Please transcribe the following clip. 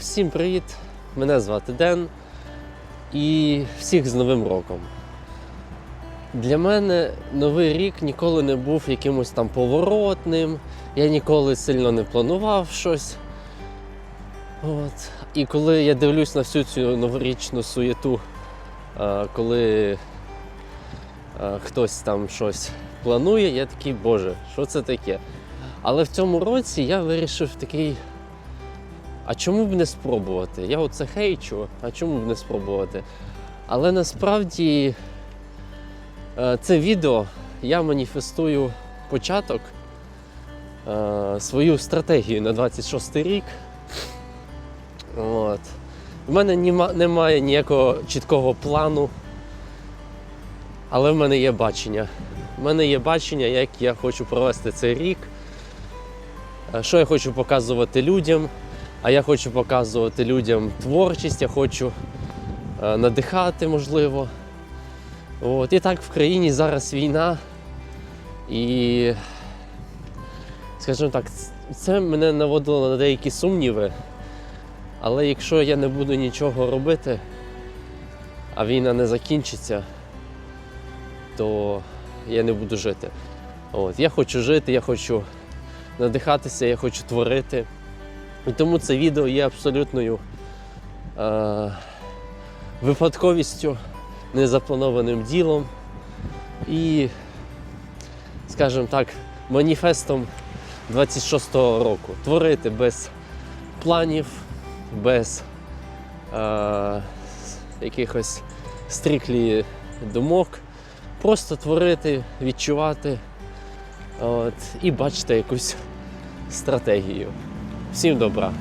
Всім привіт! Мене звати Ден і всіх з Новим роком. Для мене новий рік ніколи не був якимось там поворотним, я ніколи сильно не планував щось. От. І коли я дивлюсь на всю цю новорічну суєту, коли хтось там щось планує, я такий, боже, що це таке? Але в цьому році я вирішив такий. А чому б не спробувати? Я оце хейчу, а чому б не спробувати? Але насправді е, це відео я маніфестую початок, е, свою стратегію на 26 рік. От. У мене немає ніякого чіткого плану, але в мене є бачення. У мене є бачення, як я хочу провести цей рік, е, що я хочу показувати людям. А я хочу показувати людям творчість, я хочу е, надихати, можливо. От. І так в країні зараз війна. І, скажімо так, це мене наводило на деякі сумніви. Але якщо я не буду нічого робити, а війна не закінчиться, то я не буду жити. От. Я хочу жити, я хочу надихатися, я хочу творити. І тому це відео є абсолютною е, випадковістю, незапланованим ділом і, скажімо так, маніфестом 26-го року. Творити без планів, без е, якихось стріклі думок. Просто творити, відчувати от, і бачити якусь стратегію. Всім добра!